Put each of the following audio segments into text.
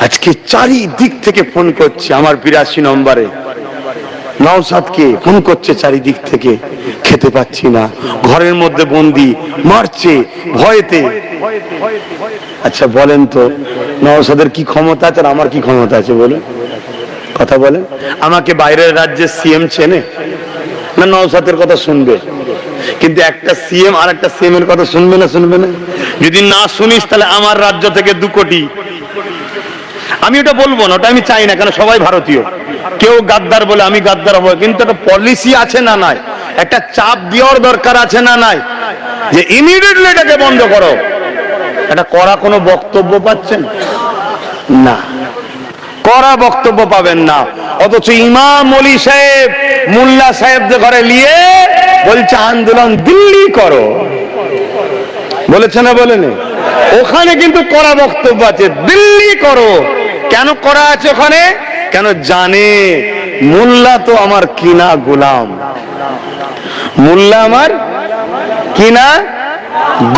আজকে চারিদিক থেকে ফোন করছে আমার বিরাশি নম্বরে। নওসাদকে ফোন করছে চারিদিক থেকে। খেতে পাচ্ছি না। ঘরের মধ্যে বন্দি। মারছে ভয়েতে। আচ্ছা বলেন তো নওসাদের কি ক্ষমতা আছে আর আমার কি ক্ষমতা আছে বলেন? কথা বলেন। আমাকে বাইরের রাজ্যের সিএম চেনে? না নওসাদের কথা শুনবে। কিন্তু একটা সিএম আর একটা সিএম এর কথা শুনবে না শুনবে না? যদি না শুনিস, তাহলে আমার রাজ্য থেকে দু কোটি। আমি ওটা বলব না, ওটা আমি চাই না, কেন সবাই ভারতীয়। কেউ গাদ্দার বলে আমি গাদ্দার হব, কিন্তু একটা পলিসি আছে না নাই? একটা চাপ দেওয়ার দরকার আছে না নাই? যে ইমিডিয়েটলি এটাকে বন্ধ করো। এটা করা কোনো বক্তব্য পাচ্ছেন? না। করা বক্তব্য পাবেন না। অথচ ইমাম অলি সাহেব, মুল্লা সাহেবদের ঘরে নিয়ে বলছে, আন্দোলন দিল্লি করো। বলেছে না বলেনি? ওখানে কিন্তু করা বক্তব্য আছে, দিল্লি করো। কেন করা আছে ওখানে? কেন জানে? মোল্লা তো আমার কিনা গোলাম। মোল্লা আমার কিনা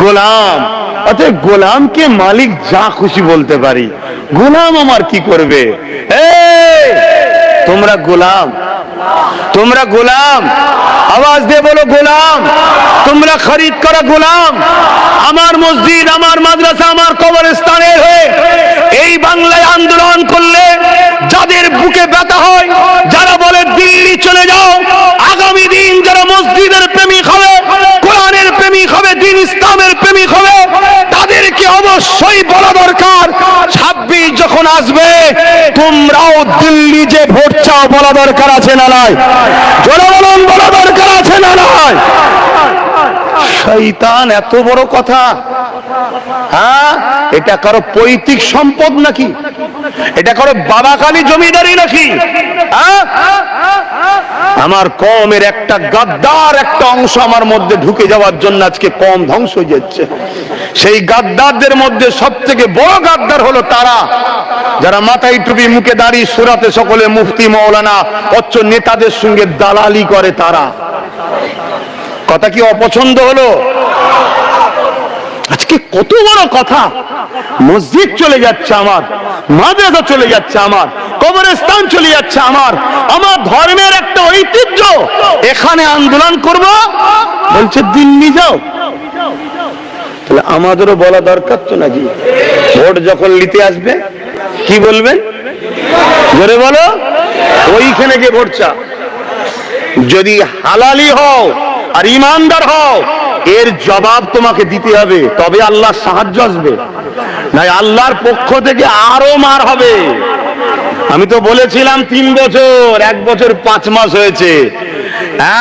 গোলাম। অতএব গোলামকে মালিক যা খুশি বলতে পারি। গোলাম আমার কি করবে? তোমরা গোলাম। তোমরা গোলাম। আওয়াজ দিয়ে বলো, গোলাম, তোমরা খরিদ করো, গোলাম। আমার মসজিদ, আমার মাদ্রাসা, আমার কবরস্থানের হয়ে এই বাংলায় আন্দোলন করলে যাদের বুকে ব্যথা হয়, যারা বলে দিল্লি চলে যাও, আগামী দিন যারা মসজিদের প্রেমিক হবে, কোরআনের প্রেমিক হবে, দিন ইসলামের প্রেমিক হবে, তাদেরকে অবশ্যই বলা দরকার ছাব্বিশ যখন আসবে, তোমরাও দিল্লি যে ভোট চাও বলা দরকার আছে না নয় জনগণ বলা দরকার আছে না নয় শৈতান এত বড় কথা। হ্যাঁ? এটা কারও পৈতৃক সম্পদ নাকি? এটা কারও বাবাকালী জমিদারি নাকি? হ্যাঁ? আমার কমের একটা গাদ্দার একটা অংশ আমার মধ্যে ঢুকে যাওয়ার জন্য আজকে কম ধ্বংস হয়ে যাচ্ছে। সেই গাদ্দারদের মধ্যে সব থেকে বড় গাদ্দার হলো তারা। যারা মাথায় টুপি, মুখে দাঁড়িয়ে সুরাতে সকলে মুফতি, মৌলানা, অচ্চ নেতাদের সঙ্গে দালালি করে তারা। কথা কি অপছন্দ হলো? আজকে কত বড় কথা। মসজিদ চলে যাচ্ছে আমার, মাদ্রাসা চলে যাচ্ছে আমার, কবরস্থান চলে যাচ্ছে আমার। আমার ধর্মের একটা ঐতিহ্য। এখানে আন্দোলন করব। বলছে, দিল্লি যাও। তাহলে আমাদেরও বলা দরকার তো নাকি? ভোট যখন নিতে আসবে, কি বলবেন? জোরে বলো। ওইখানে গিয়ে ভোট চা যদি হালালি হও আর ইমানদার হও এর জবাব তোমাকে দিতে হবে, তবে আল্লাহর সাহায্য আসবে। নাই, আল্লাহর পক্ষ থেকে আরও মার হবে। আমি তো বলেছিলাম তিন বছর, এক বছর পাঁচ মাস হয়েছে।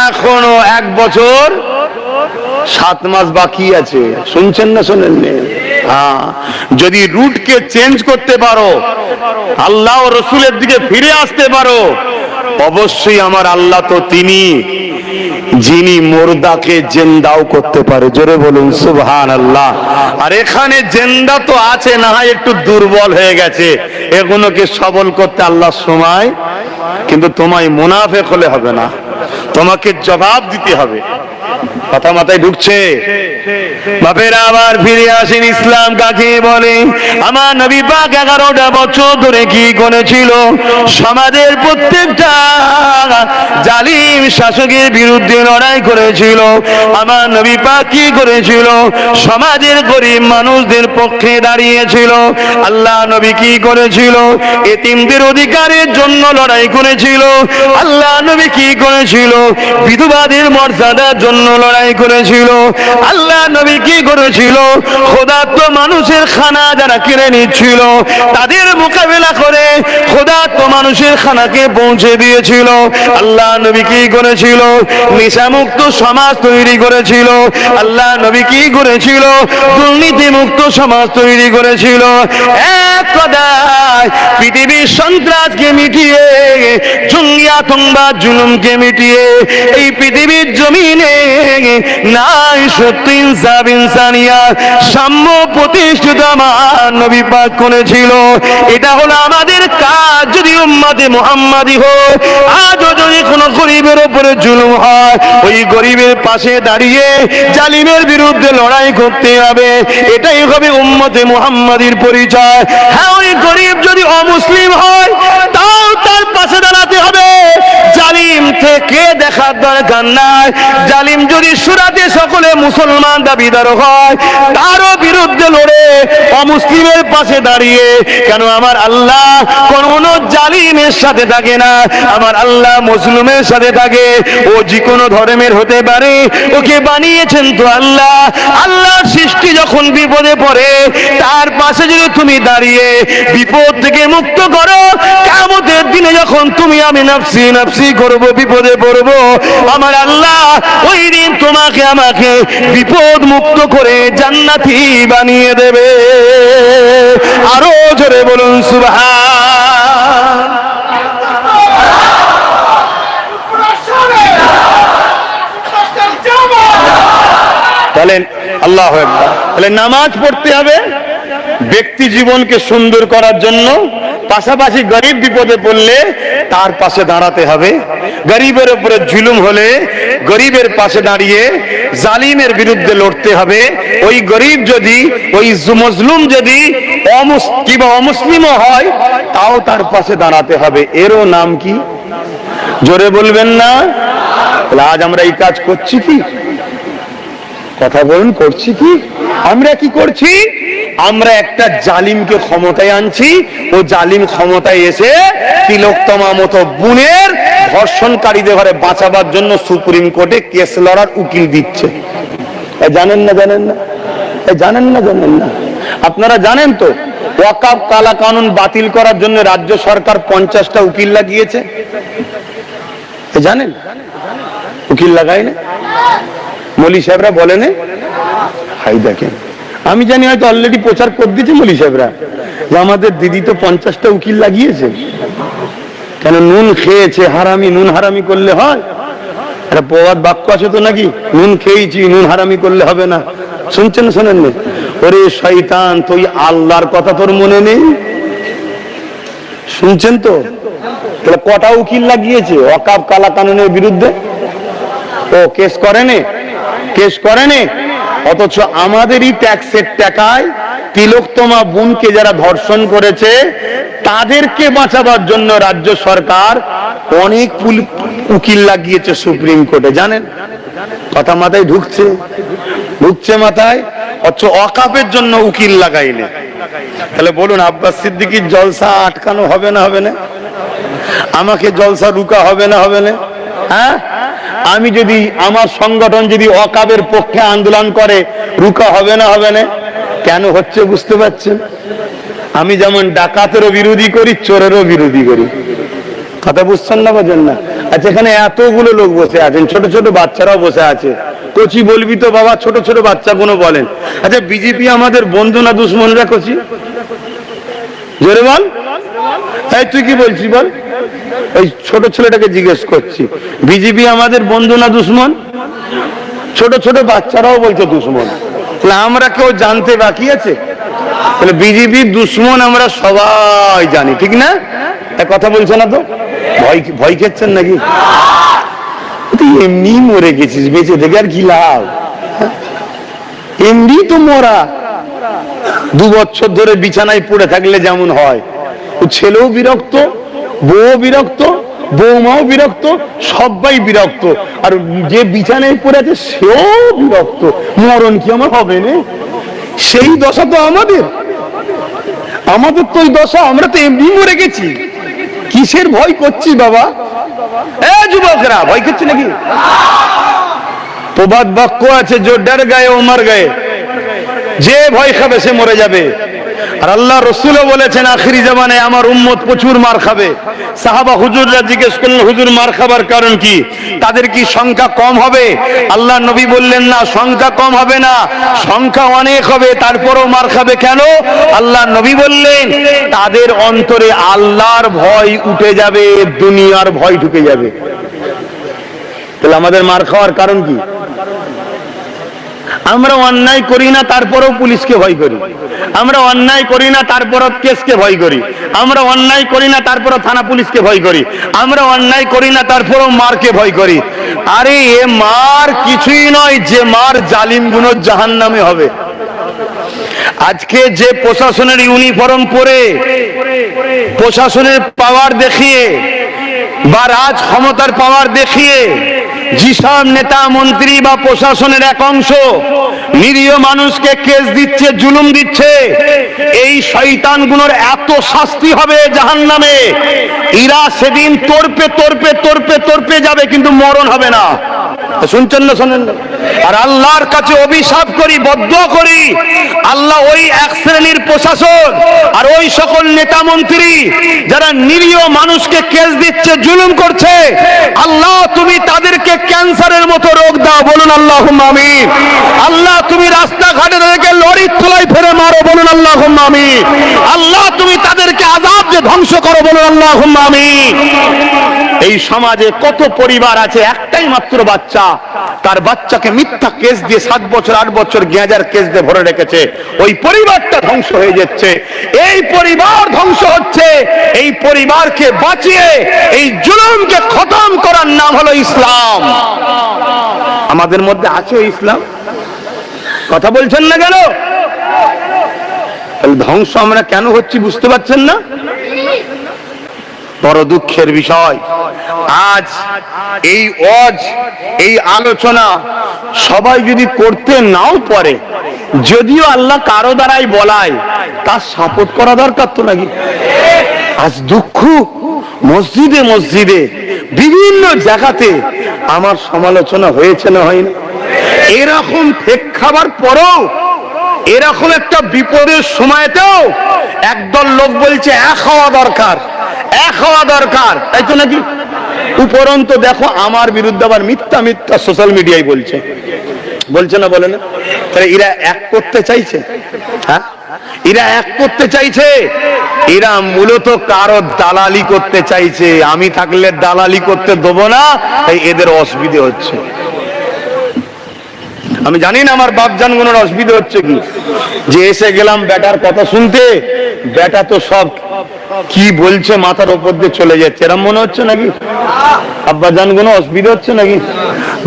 এখনও এক বছর, সাত মাস বাকি আছে। শুনছেন না শোনেন হ্যাঁ যদি রুটকে চেঞ্জ করতে পারো, আল্লাহ রসুলের দিকে ফিরে আসতে পারো অবশ্যই আমার আল্লাহ তো তিনি, যিনি মোর্দাকে জেন্দাও করতে পারে। জোরে বলুন সুবহান আল্লাহ আর এখানে জেন্দা তো আছে, না হয় একটু দুর্বল হয়ে গেছে। এগুলোকে সবল করতে আল্লাহ সময়, কিন্তু তোমায় মুনাফেক হলে হবে না। তোমাকে জবাব দিতে হবে। কথা মাথায় ঢুকছে। বাপেরা, আবার ফিরে আসেন ইসলাম কাকে বলে? আমার নবী পাক এগারোটা বছর ধরে কি করেছিল? সমাজের প্রত্যেকটা জালিম শাসকের বিরুদ্ধে লড়াই করেছিল। আমার নবী পাক কি করেছিল? সমাজের গরিব মানুষদের পক্ষে দাঁড়িয়েছিল। আল্লাহ নবী কি করেছিল? এতিমদের অধিকারের জন্য লড়াই করেছিল। আল্লাহ নবী কি করেছিল? বিধবাদের মর্যাদার জন্য লড়াই করেছিল। আল্লাহ নবী কি করেছিল? খোদাত্ম মানুষের খানা যারা কিনে নিচ্ছিল, তাদের মোকাবেলা করে খোদাত্ম মানুষের খানাকে পৌঁছে দিয়েছিল। আল্লাহ নবী কি করেছিল? নেশামুক্ত সমাজ তৈরি করেছিল। আল্লাহ নবী কি করেছিল? দুর্নীতি মুক্ত সমাজ তৈরি করেছিল। এক কথায়, পৃথিবীর সন্ত্রাসকে মিটিয়ে জঙ্গি আতঙ্কবাদ জুলুমকে মিটিয়ে, এই পৃথিবীর জমিনে নাই সত্যি ইনসাফ ইনসানিয়া। সাম্য প্রতিষ্ঠিত আমার নবী পাক করেছিল। এটা হলো আমাদের কাজ। যদি উম্মতে মুহাম্মাদি হয় আজও যদি কোনো গরিবের উপরে জুলুম হয়, ওই গরিবের পাশে দাঁড়িয়ে জালিমের বিরুদ্ধে লড়াই করতে হবে। এটাই হবে উম্মতে মুহাম্মাদির পরিচয়। হ্যাঁ ওই গরিব যদি অমুসলিম হয় দাঁড়াতে হবে। জালিম থেকে দেখার দরকার নাই। জালিম যদি সুরাতে সকলে মুসলমান দাবিদার হয়, তারও বিরুদ্ধে লড়ে অমুসলিমের পাশে দাঁড়িয়ে, কেন আমার আল্লাহ কোন জালিমের সাথে থাকে না? আমার আল্লাহ মুসলিমের সাথে থাকে। ও যে কোনো ধর্মের হতে পারে, ওকে বানিয়েছেন তো আল্লাহ। আল্লাহর সৃষ্টি যখন বিপদে পড়ে, তার পাশে যদি তুমি দাঁড়িয়ে বিপদ থেকে মুক্ত করো কেমতের দিনে যখন তুমি আমি নাফসি নাফসি করব, বিপদে পড়ব। আমার আল্লাহ ওই দিন তোমাকে আমাকে বিপদ মুক্ত করে জান্নাতি বানিয়ে দেবে। আরও জোরে বলুন, সুবহান। তাহলে আল্লাহ তাহলে নামাজ পড়তে হবে ব্যক্তি জীবনকে সুন্দর করার জন্য। পাশাপাশি গরিব বিপদে পড়লে তার পাশে দাঁড়াতে হবে। গরিবের উপরে জুলুম হলে গরিবের পাশে দাঁড়িয়ে জালিমের বিরুদ্ধে লড়তে হবে। ওই গরিব যদি, ওই মজলুম যদি কিংবা অমুসলিমও হয়, তাও তার পাশে দাঁড়াতে হবে। এরও নাম কি? জোরে বলবেন না? আজ আমরা এই কাজ করছি কি? কথা বলুন, করছি কি? আমরা কি করছি? আমরা একটা জালিমকে ক্ষমতায় আনছি, ও জালিম ক্ষমতায় এসে তিলোত্তমা মতো বুনের ধর্ষণকারীদের ঘরে বাঁচাবার জন্য সুপ্রিম কোর্টে কেস লড়ার উকিল দিচ্ছে। জানেন না জানেন না? জানেন না জানেন না? আপনারা জানেন তো ওয়াকাব কালা কানুন বাতিল করার জন্য রাজ্য সরকার পঞ্চাশটা উকিল লাগিয়েছে। জানেন? উকিল লাগায় না? মলি সাহেবরা বলেন হাই দেখেন। আমি জানি হয়তো অলরেডি প্রচার করে দিয়েছে মলি সাহেবরা, যে আমাদের দিদি তো পঞ্চাশটা উকিল লাগিয়েছে। কেন নুন খেয়েছে, হারামি, নুন হারামি করলে হয়? একটা প্রবাদ বাক্য আছে তো নাকি? নুন খেয়েছি, নুন হারামি করলে হবে না। শুনছেন, শোনেন? ওরে শয়তান, তুই আল্লাহর কথা তোর মনে নেই? শুনছেন তো? তাহলে কটা উকিল লাগিয়েছে অকাপ কালা কানুনের বিরুদ্ধে? ও কেস করেনি? কেস করেনি? অথচ আমাদেরই ট্যাক্সের টাকায় তিলোত্তমা বোনকে যারা ধর্ষণ করেছে, তাদেরকে বাঁচাবার জন্য রাজ্য সরকার অনেক উকিল লাগিয়েছে সুপ্রিম কোর্টে, জানেন? কথা মাথায় ঢুকছে। ঢুকছে মাথায়, অথচ অকাপের জন্য উকিল লাগাইলে। তাহলে বলুন, আব্বাস সিদ্দিকির জলসা আটকানো হবে না হবে না? আমাকে জলসা রুকা হবে না হবে না? হ্যাঁ? আমি যদি আমার সংগঠন যদি অকাবের পক্ষে আন্দোলন করে রুকা হবে না হবে না? কেন হচ্ছে বুঝতে পারছেন? আমি যেমন ডাকাতেরও বিরোধী করি, চোরেরও বিরোধী করি। কথা বুঝছেন না বোঝেন না? আচ্ছা এখানে এতগুলো লোক বসে আছেন, ছোট ছোট বাচ্চারাও বসে আছে। কচি বলবি তো বাবা, ছোট ছোট বাচ্চাগুলো বলেন। আচ্ছা বিজেপি আমাদের বন্ধু না দুশ্মনরা কচি? জোরে বল। তাই তুই কি বলছিস বল? ওই ছোট ছেলেটাকে জিজ্ঞেস করছি বিজেপি আমাদের বন্ধু না দুশ্মন? ছোট ছোট বাচ্চারাও বলছে দুশ্মন। তাহলে আমরা কেউ জানতে বাকি আছে? তাহলে বিজেপির দুশ্মন আমরা সবাই জানি, ঠিক না? কথা বলছো না তো? ভয় ভয় খেচ্ছেন নাকি? তুই এমনি মরে গেছিস, বেঁচে থেকে আর কি লাভ? এমনি তো মরা। দু বছর ধরে বিছানায় পড়ে থাকলে যেমন হয়। ছেলেও বিরক্ত বউ বিরক্ত, বৌমাও বিরক্ত, সবাই বিরক্ত। আর যে বিছানায় পড়ে আছে, সেও বিরক্ত। মরণ কি আমার হবে না? সেই দশা তো আমাদের। আমাদের তো ওই দশা, আমরা তো এমনি মরে গেছি। কিসের ভয় করছি বাবা? এ যুবকরা, ভয় করছি নাকি? প্রবাদ বাক্য আছে জোরডার গায়ে, ওমার গায়ে। যে ভয় খাবে, সে মরে যাবে। আর আল্লাহ রসুলও বলেছেন, আখিরি জামানে আমার উম্মত প্রচুর মার খাবে। সাহাবা হুজুররা জিজ্ঞেস করলেন, হুজুর মার খাবার কারণ কি? তাদের কি সংখ্যা কম হবে? আল্লাহ নবী বললেন, না, সংখ্যা কম হবে না, সংখ্যা অনেক হবে, তারপরও মার খাবে কেন? আল্লাহ নবী বললেন, তাদের অন্তরে আল্লাহর ভয় উঠে যাবে, দুনিয়ার ভয় ঢুকে যাবে। তাহলে আমাদের মার খাওয়ার কারণ কি? আমরা অন্যায় করি না, তারপরেও পুলিশকে ভয় করি। আমরা অন্যায় করি না, তারপরও কেসকে ভয় করি। আমরা অন্যায় করি না, তারপরও থানা পুলিশকে ভয় করি। আমরা অন্যায় করি না, তারপরও মারকে ভয় করি। আরে, এ মার কিছুই নয়, যে মার জালিম গুণ জাহান নামে হবে। আজকে যে প্রশাসনের ইউনিফর্ম পরে, প্রশাসনের পাওয়ার দেখিয়ে বা রাজ ক্ষমতার পাওয়ার দেখিয়ে যেসব নেতা মন্ত্রী বা প্রশাসনের এক অংশ, নিরীহ মানুষকে কেস দিচ্ছে, জুলুম দিচ্ছে। এই শয়তানগুলোর এত শাস্তি হবে জাহান নামে ইরা সেদিন তোরপে তোরপে তোরপে তোরপে যাবে, কিন্তু মরণ হবে না। শুনছেন না, শোনেন আর আল্লাহর কাছে অভিশাপ করি, বদ্ধ করি। আল্লাহ ওই এক শ্রেণির প্রশাসন আর ওই সকল নেতা মন্ত্রী যারা নিরীহ মানুষকে কেস দিচ্ছে, জুলুম করছে, আল্লাহ তুমি তাদেরকে ক্যান্সারের মতো রোগ দাও, বলুন আল্লাহ আমি আল্লাহ, তুমি রাস্তাঘাটে তাদেরকে লরির তোলায় ফেরে মারো, বলুন আল্লাহ আমি আল্লাহ, তুমি তাদেরকে আজাব যে ধ্বংস করো, বলুন আল্লাহ আমি এই সমাজে কত পরিবার আছে, একটাই মাত্র বাচ্চা তার বাচ্চাকে মিথ্যা কেস দিয়ে সাত বছর, আট বছর গেঁজার কেস দিয়ে ভরে রেখেছে। ওই পরিবারটা ধ্বংস হয়ে যাচ্ছে। এই পরিবার ধ্বংস হচ্ছে। এই পরিবারকে বাঁচিয়ে এই জুলুমকে খতম করার নাম হলো ইসলাম। আমাদের মধ্যে আছে ইসলাম? কথা বলছেন না কেন? ধ্বংস আমরা কেন হচ্ছি বুঝতে পারছেন না? বড় দুঃখের বিষয়। আজ এই অজ এই আলোচনা সবাই যদি করতে নাও পারে, যদিও আল্লাহ কারও দ্বারাই বলায়, তার সাপোর্ট করা দরকার তো নাকি? আজ দুঃখ, মসজিদে মসজিদে, বিভিন্ন জায়গাতে আমার সমালোচনা হয়েছে না হয়নি? এরকম ঠেক খাবার পরেও এরকম একটা বিপদের সময়তেও একদল লোক বলছে, এক হওয়া দরকার, এক হওয়া দরকার। তাই তো নাকি? উপরন্ত দেখো আমার বিরুদ্ধে আবার মিথ্যা মিথ্যা সোশ্যাল মিডিয়ায় বলছে। বলছে না বলে না? তাহলে এরা এক করতে চাইছে? হ্যাঁ? এরা এক করতে চাইছে? এরা মূলত কারও দালালি করতে চাইছে। আমি থাকলে দালালি করতে দেবো না, তাই এদের অসুবিধে হচ্ছে। আমি জানি না আমার বাপজানগুলোর অসুবিধা হচ্ছে কি। যে এসে গেলাম বেটার কথা শুনতে বেটা তো সব কি বলছে মাথার উপর দিয়ে চলে যাচ্ছে। এরম মনে হচ্ছে নাকি? আব্বাজানগুলো অসুবিধা হচ্ছে নাকি?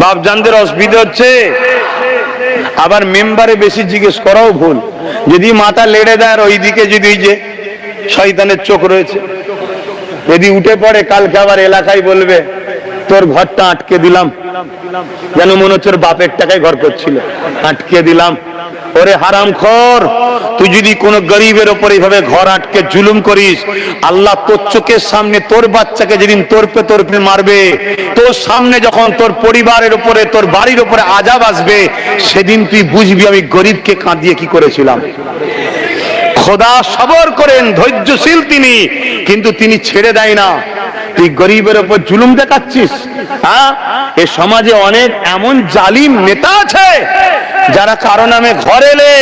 বাপজানদের অসুবিধা হচ্ছে, আবার মেম্বারে বেশি জিজ্ঞেস করাও ভুল। যদি মাথা লেড়ে দেয় আর ওইদিকে যদি যে শয়তানের চোখ রয়েছে। যদি উঠে পড়ে, কালকে আবার এলাকায় বলবে তোর ঘরটা আটকে দিলাম। যেন মনে হচ্ছে বাপের টাকায় ঘর করছিল। আটকে দিলাম। ওরে হারাম খর, তুই যদি কোনো গরিবের ওপর এইভাবে ঘর আটকে জুলুম করিস, আল্লাহ তোর চোখের সামনে তোর বাচ্চাকে যেদিন তোরপে তোরপে মারবে, তোর সামনে যখন তোর পরিবারের উপরে তোর বাড়ির উপরে আজাব আসবে, সেদিন তুই বুঝবি আমি গরিবকে কাঁদিয়ে কি করেছিলাম। খোদা সবর করেন, ধৈর্যশীল তিনি, কিন্তু তিনি ছেড়ে দেয় না। তুই গরিবের উপর জুলুম দেখাচ্ছিস হ্যাঁ? এ সমাজে অনেক এমন জালিম নেতা আছে, যারা কারও নামে ঘর এলে,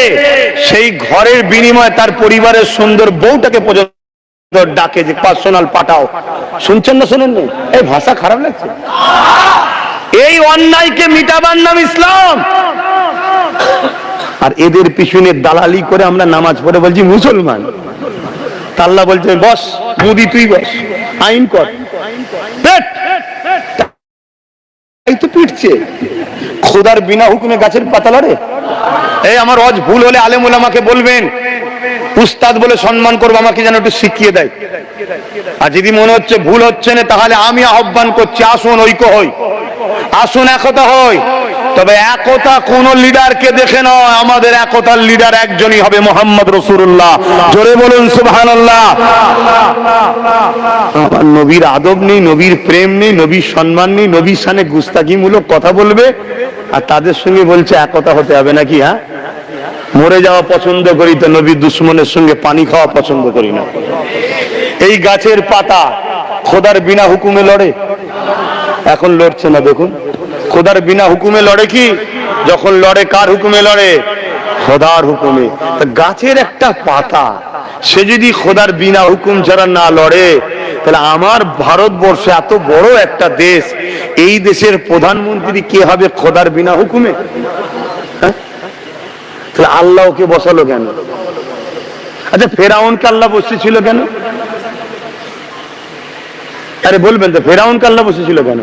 সেই ঘরের বিনিময়ে তার পরিবারের সুন্দর বউটাকে পর্যন্ত ডাকে যে, পার্সোনাল পাঠাও। শুনছেন না শুনেন? এই ভাষা খারাপ লাগছে। এই অন্যায়কে মিটাবার নাম ইসলাম। আর এদের পিছনে দালালি করে আমরা নামাজ পড়ে বলছি মুসলমান। তা আল্লাহ বলছে, বস, মুদি তুই বস, আইন কর। পেট। এই তো পিটছে। খোদার বিনা হুকুমে গাছের পাতা লড়ে এই আমার অজ ভুল হলে আলেমুল আমাকে বলবেন। উস্তাদ বলে সম্মান করব, আমাকে যেন একটু শিখিয়ে দেয়। আর যদি মনে হচ্ছে ভুল হচ্ছে না, তাহলে আমি আহ্বান করছি, আসুন ঐক্য হই। আসুন একতা হই। তবে একতা কোন লিডারকে দেখে নয়, আমাদের একতার লিডার একজনই হবে মোহাম্মদ রসুল্লাহ জোরে বলুন সুবহান আমার নবীর আদব নেই, নবীর প্রেম নেই, নবীর সম্মান নেই, নবীর সানে গুস্তাকিমূলক কথা বলবে আর তাদের সঙ্গে বলছে একতা হতে হবে নাকি হ্যাঁ? মরে যাওয়া পছন্দ করি তো নবীর দুশ্মনের সঙ্গে পানি খাওয়া পছন্দ করি না। এই গাছের পাতা খোদার বিনা হুকুমে লড়ে, এখন লড়ছে না, দেখুন। খোদার বিনা হুকুমে লড়ে কি? যখন লড়ে, কার হুকুমে লড়ে? খোদার হুকুমে। গাছের একটা পাতা, সে যদি খোদার বিনা হুকুম ছাড়া না লড়ে, তাহলে আমার ভারতবর্ষে এত বড় একটা দেশ, এই দেশের প্রধানমন্ত্রী কে হবে খোদার বিনা হুকুমে? হ্যাঁ? তাহলে আল্লাহ ওকে বসালো কেন? আচ্ছা ফেরাউনকে আল্লাহ বসেছিল কেন? আরে বলবেন তো, ফেরাউনকে আল্লাহ বসেছিল কেন?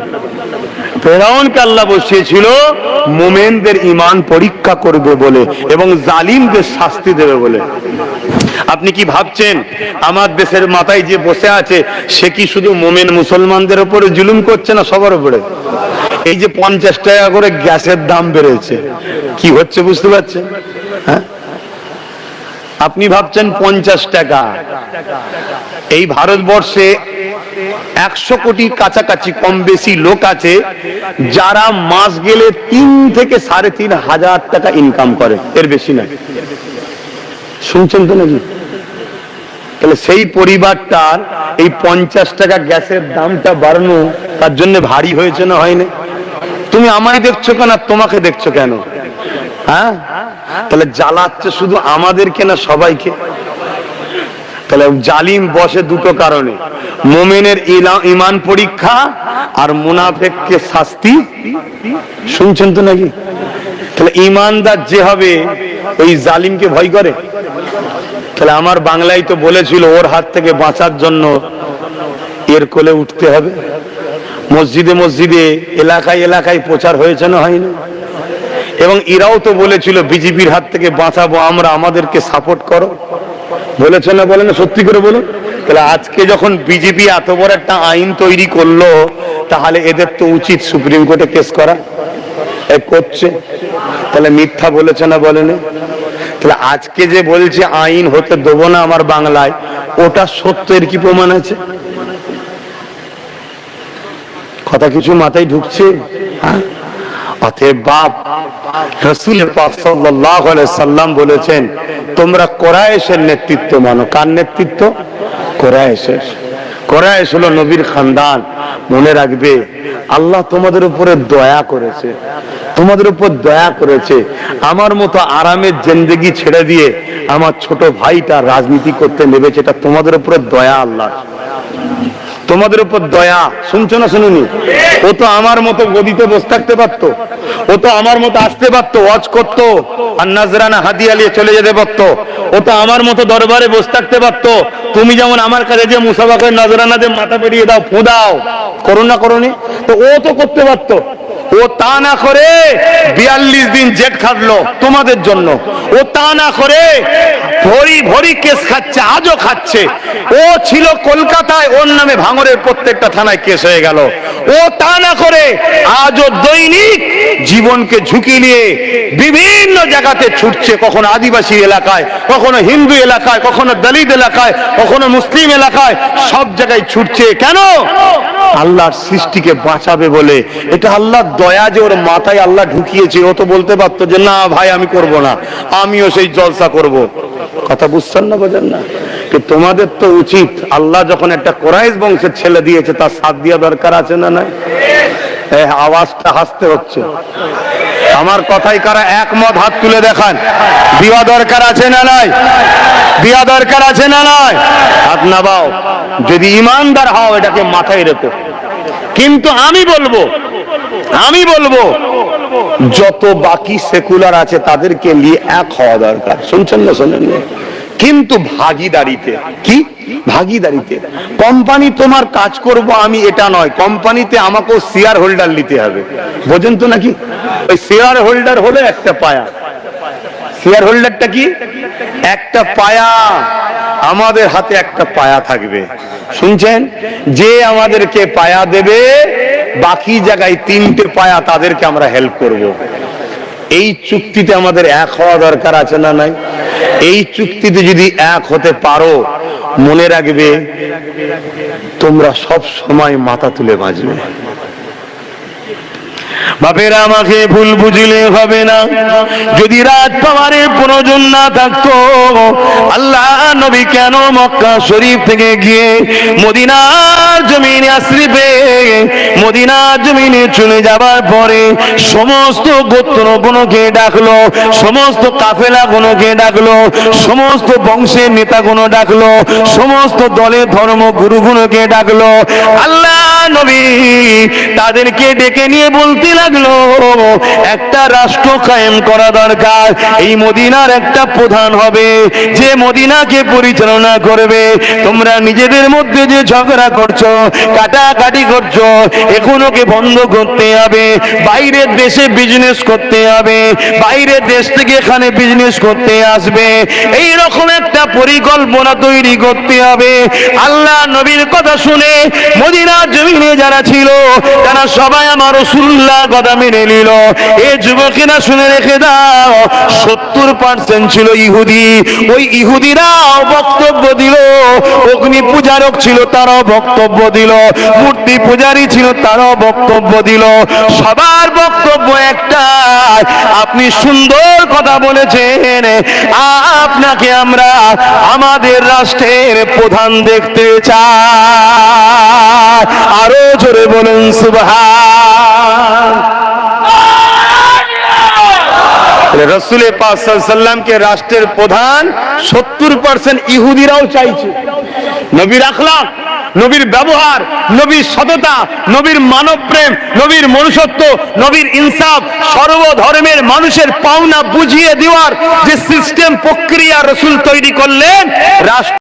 ফেরাউনকে আল্লাহ বসিয়েছিল, মোমেনদের ইমান পরীক্ষা করবে বলে এবং জালিমদের শাস্তি দেবে বলে। আপনি কি ভাবছেন, আমার দেশের মাথায় যে বসে আছে, সে কি শুধু মোমেন মুসলমানদের উপরে জুলুম করছে না সবার উপরে? এই যে পঞ্চাশ টাকা করে গ্যাসের দাম বেড়েছে, কি হচ্ছে বুঝতে পারছেন? হ্যাঁ? আপনি ভাবছেন পঞ্চাশ টাকা। এই ভারতবর্ষে একশো কোটির কাছাকাছি কম বেশি লোক আছে, যারা মাস গেলে তিন থেকে সাড়ে তিন হাজার টাকা ইনকাম করে। এর বেশি না শুনছেন তো নাকি? তাহলে সেই পরিবারটার এই পঞ্চাশ টাকা গ্যাসের দামটা বাড়ানো তার জন্য ভারী হয়েছে না হয়নি? তুমি আমায় দেখছ কেন আর তোমাকে দেখছ কেন? হ্যাঁ? তাহলে জ্বালাচ্ছে শুধু আমাদেরকে না সবাইকে? তাহলে জালিম বসে দুটো কারণে। মোমেনের ইমান পরীক্ষা আর মুনাফেককে শাস্তি। শুনছেন তো নাকি? তাহলে ইমানদার যে হবে, ওই জালিমকে ভয় করে। তাহলে আমার বাংলায় তো বলেছিল, ওর হাত থেকে বাঁচার জন্য এর কোলে উঠতে হবে। মসজিদে মসজিদে, এলাকায় এলাকায় প্রচার হয়েছে না হয়নি? এবং এরাও তো বলেছিল, বিজেপির হাত থেকে বাঁচাবো, আমরা আমাদেরকে সাপোর্ট করো। বলেছে না বলে না, সত্যি করে বলুন। তাহলে আজকে যখন বিজেপি এত বড় একটা আইন তৈরি করল, তাহলে এদের তো উচিত সুপ্রিম কোর্টে কেস করা। করছে। তাহলে মিথ্যা বলেছে না বলেনি। তাহলে আজকে যে বলছে আইন হতে দেবো না আমার বাংলায়, ওটা সত্যের কি প্রমাণ আছে? কথা কিছু মাথায় ঢুকছে? হ্যাঁ? সাল্লাম বলেছেন, তোমরা কোরাইশের নেতৃত্ব মানো। কার নেতৃত্ব? কোরাইশের কোরাইশ হলো নবীর খানদান। মনে রাখবে, আল্লাহ তোমাদের উপরে দয়া করেছে। তোমাদের উপর দয়া করেছে। আমার মতো আরামের জিন্দেগি ছেড়ে দিয়ে আমার ছোট ভাইটা রাজনীতি করতে নেবেছে এটা তোমাদের উপরে দয়া আল্লাহ তোমাদের উপর দয়া, শুনছো না শুনুনি? ও তো আমার মতো গদিতে বসে থাকতে পারতো। ও তো আমার মতো আসতে পারতো, ওয়াজ করতো, আর নাজরানা হাদি আলিয়ে চলে যেতে পারতো। ও তো আমার মতো দরবারে বসে থাকতে পারতো। তুমি যেমন আমার কাছে যে মুসাফা করে নাজরানা মাথা পেরিয়ে দাও, ফুদাও। করো না করোনি তো ও তো করতে পারতো। ও তা না করে বিয়াল্লিশ দিন জেট খাটলো তোমাদের জন্য। ও তা না করে ভরি ভরি কেস খাচ্ছে, আজও খাচ্ছে। ও ছিল কলকাতায়, ওর নামে ভাঙরের প্রত্যেকটা থানায় কেস হয়ে গেল। ও তা না করে আজও দৈনিক জীবনকে ঝুঁকি নিয়ে বিভিন্ন জায়গাতে ছুটছে, কখনো আদিবাসী এলাকায়, কখনো হিন্দু এলাকায়, কখনো দলিত এলাকায়, কখনো মুসলিম এলাকায়, সব জায়গায় ছুটছে। কেন? আল্লাহর সৃষ্টিকে বাঁচাবে বলে। এটা আল্লাহ দয়া যে ওর মাথায় আল্লাহ ঢুকিয়েছে, ও তো বলতে পারতো যে, না ভাই, আমি করব না। আমিও সেই জলসা করব। কথা বুঝছেন না, বোঝেন না? তোমাদের তো উচিত, আল্লাহ যখন একটা কোরাইশ বংশের ছেলে দিয়েছে, তার সাথ দেওয়া দরকার আছে না নাই? আওয়াজটা হাসতে হচ্ছে। আমার কথাই কারা একমত? হাত তুলে দেখান। বিয়া দরকার আছে না নাই? বিয়া দরকার আছে না নাই? হাত না বাও যদি ইমানদার হও, এটাকে মাথায় রেখো। কিন্তু আমি বলব আমি বলব, যত বাকি সেকুলার আছে, তাদেরকে নিয়ে এক হওয়া দরকার। শুনছেন না শোনেন না? কিন্তু ভাগিদারিতে। কি? ভাগিদারিতে। কোম্পানি তোমার কাজ করব আমি এটা নয়। কোম্পানিতে আমাকেও শেয়ার হোল্ডার নিতে হবে। বোঝেন তো নাকি? ওই শেয়ার হোল্ডার হলো একটা পায়া। শেয়ার হোল্ডারটা কি? একটা পায়া। আমাদের হাতে একটা পায়া থাকবে। শুনছেন? যে আমাদেরকে পায়া দেবে, বাকি জায়গায় তিনটে পায়া তাদেরকে আমরা হেল্প করব। এই চুক্তিতে আমাদের এক হওয়া দরকার আছে না নাই? এই চুক্তিতে যদি এক হতে পারো, মনে রাখবে তোমরা সব সময় মাথা তুলে বাঁচবে। বাপেরা, আমাকে ভুল বুঝলে হবে না। যদি রাত পাওয়ারের প্রয়োজন না থাকতো, আল্লাহ নবী কেন মক্কা শরীফ থেকে গিয়ে মদিনার জমিনে আশ্রিবে মদিনার জমিনে চলে যাবার পরে সমস্ত গোত্র গুণকে ডাকলো, সমস্ত কাফেলা গুণকে ডাকলো, সমস্ত বংশের নেতা গুণ ডাকলো, সমস্ত দলের ধর্ম গুরুগুলোকে ডাকলো। আল্লাহ নবী তাদেরকে ডেকে নিয়ে বলতে লাগল লাগল। একটা রাষ্ট্র কায়েম করা দরকার। এই মদিনার একটা প্রধান হবে। যে মদিনাকে পরিচালনা করবে, তোমরা নিজেদের মধ্যে যে ঝগড়া করছ, কাটাকাটি করছ বন্ধ করতে হবে। বাইরের দেশে বিজনেস করতে হবে। বাইরের দেশ থেকে এখানে বিজনেস করতে আসবে। এই রকম একটা পরিকল্পনা তৈরি করতে হবে। আল্লাহ নবীর কথা শুনে মদিনা জমিনে যারা ছিল, তারা সবাই আমার রসুল্লাহ কথা মেনে নিল। এ যুবকেরা শুনে রেখে দাও, সত্তর পার্সেন্ট ছিল ইহুদি। ওই ইহুদিরাও বক্তব্য দিল। অগ্নি পূজারক ছিল, তারাও বক্তব্য দিল। মূর্তি পূজারী ছিল, তারাও বক্তব্য দিল। সবার বক্তব্য একটা আপনি সুন্দর কথা বলেছেন। আপনাকে আমরা আমাদের রাষ্ট্রের প্রধান দেখতে চাই। আরও জোরে বলুন, সুবহান। রসুল সাল্লামকে রাষ্ট্রের প্রধান সত্তর পার্সেন্ট ইহুদিরাও চাইছে। নবীর আখলাক। নবীর ব্যবহার, নবীর সততা, নবীর মানব প্রেম নবীর মনুষ্যত্ব, নবীর ইনসাফ সর্বধর্মের মানুষের পাওনা বুঝিয়ে দেওয়ার যে সিস্টেম প্রক্রিয়া রসুল তৈরি করলেন, রাষ্ট্র